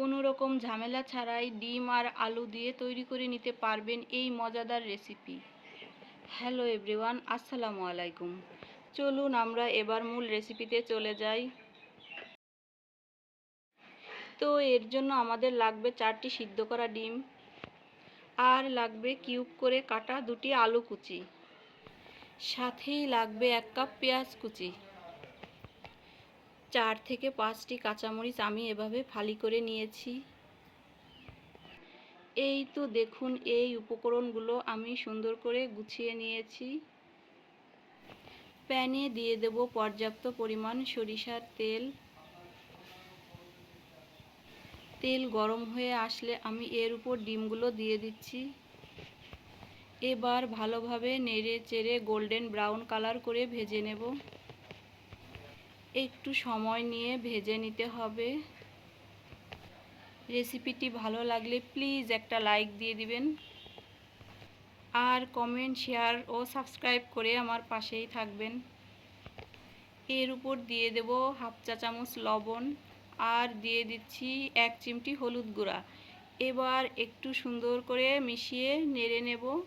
কোনো রকম ঝামেলা ছাড়াই ডিম আর আলু দিয়ে তৈরি করে নিতে পারবেন এই মজাদার রেসিপি। হ্যালো এভরিওয়ান, আসসালামু আলাইকুম। চলুন আমরা এবার মূল রেসিপিতে চলে যাই। তো এর জন্য আমাদের লাগবে চারটি সিদ্ধ করা ডিম আর লাগবে কিউব করে কাটা দুটি আলু কুচি। সাথেই লাগবে এক কাপ পেঁয়াজ কুচি। চার থেকে পাঁচটি কাঁচামরিচ আমি এভাবে ফালি করে নিয়েছি। এই তো দেখুন, এই উপকরণগুলো আমি সুন্দর করে গুছিয়ে নিয়েছি। প্যানে দিয়ে দেব পর্যাপ্ত পরিমাণ সরিষার তেল। তেল গরম হয়ে আসলে আমি এর উপর ডিমগুলো দিয়ে দিচ্ছি। এবার ভালোভাবে নেড়ে চেড়ে গোল্ডেন ব্রাউন কালার করে ভেজে নেব। একটু সময় নিয়ে ভেজে নিতে হবে। রেসিপিটি ভালো লাগলে প্লিজ একটা লাইক দিয়ে দিবেন। আর কমেন্ট, শেয়ার ও সাবস্ক্রাইব করে আমার পাশেই থাকবেন। এর উপর দিয়ে দেব হাফ চা চামচ লবণ আর দিয়ে দিচ্ছি এক চিমটি হলুদ গুঁড়া। এবার একটু সুন্দর করে মিশিয়ে নেড়ে নেব।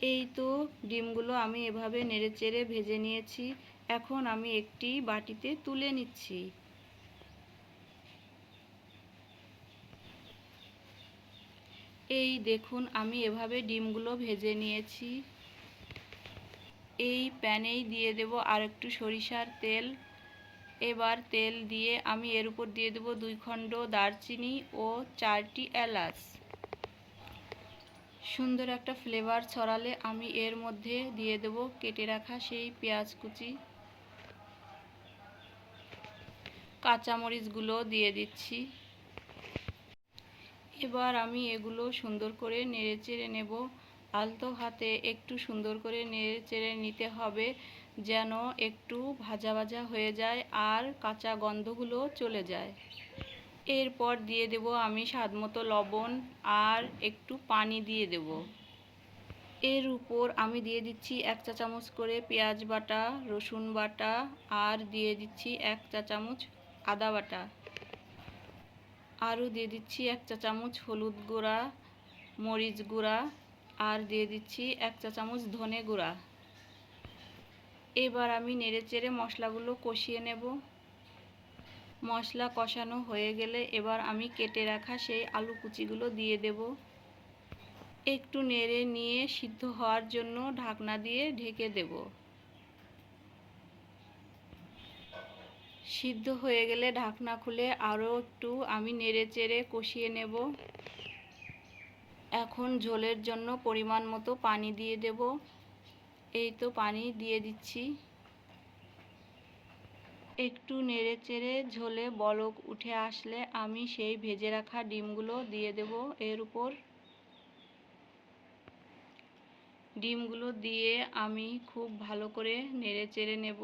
এই তো ডিমগুলো আমি এভাবে নেড়ে চেড়ে ভেজে নিয়েছি। এখন আমি একটি বাটিতে তুলে নিচ্ছি। এই দেখুন, আমি এভাবে ডিমগুলো ভেজে নিয়েছি। এই প্যানেই দিয়ে দেব আর একটু সরিষার তেল। এবার তেল দিয়ে আমি এর উপর দিয়ে দেব দুই খণ্ড দারচিনি ও চারটি এলাচ। সুন্দর একটা ফ্লেভার ছড়ালে আমি এর মধ্যে দিয়ে দেব কেটে রাখা সেই পেঁয়াজ কুচি। কাঁচামরিচগুলো দিয়ে দিচ্ছি। এবার আমি এগুলো সুন্দর করে নেড়ে চেড়ে নেব। আলতো হাতে একটু সুন্দর করে নেড়ে চেড়ে নিতে হবে যেন একটু ভাজা ভাজা হয়ে যায় আর কাঁচা গন্ধগুলো চলে যায়। এরপর দিয়ে দেব আমি স্বাদমতো লবণ আর একটু পানি দিয়ে দেব। এর উপর আমি দিয়ে দিচ্ছি এক চা চামচ করে পেঁয়াজ বাটা, রসুন বাটা আর দিয়ে দিচ্ছি এক চা চামচ আদা বাটা। আরও দিয়ে দিচ্ছি এক চা চামচ হলুদ গুঁড়া, মরিচ গুঁড়া, আর দিয়ে দিচ্ছি এক চা চামচ ধনে গুঁড়া। এবার আমি নেড়ে চেড়ে মশলাগুলো কষিয়ে নেব। মশলা কষানো হয়ে গেলে এবার আমি কেটে রাখা সেই আলু কুচিগুলো দিয়ে দেব। একটু নেড়ে নিয়ে সিদ্ধ হওয়ার জন্য ঢাকনা দিয়ে ঢেকে দেব। সিদ্ধ হয়ে গেলে ঢাকনা খুলে আরও একটু আমি নেড়ে চেড়ে কষিয়ে নেব। এখন ঝোলের জন্য পরিমাণ মতো পানি দিয়ে দেব। এই তো পানি দিয়ে দিচ্ছি। একটু নেড়ে চেড়ে ঝোলে বলক উঠে আসলে আমি সেই ভেজে রাখা ডিমগুলো দিয়ে দেব এর উপর। ডিমগুলো দিয়ে আমি খুব ভালো করে নেড়ে চেড়ে নেব।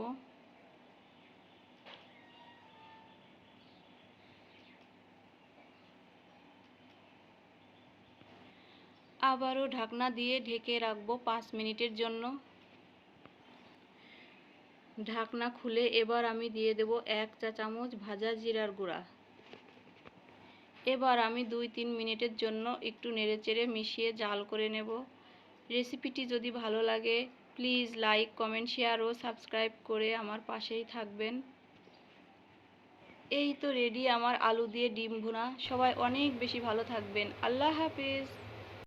আবারও ঢাকনা দিয়ে ঢেকে রাখব পাঁচ মিনিটের জন্য। ঢাকনা খুলে এবার আমি দিয়ে দেব এক চা চামচ ভাজা জিরার গুঁড়া। এবার আমি দুই তিন মিনিটের জন্য একটু নেড়েচেড়ে মিশিয়ে জাল করে নেব। রেসিপিটি যদি ভালো লাগে, প্লিজ লাইক, কমেন্ট, শেয়ার ও সাবস্ক্রাইব করে আমার পাশেই থাকবেন। এই তো রেডি আমার আলু দিয়ে ডিম ভুনা। সবাই অনেক বেশি ভালো থাকবেন। আল্লাহ হাফিজ।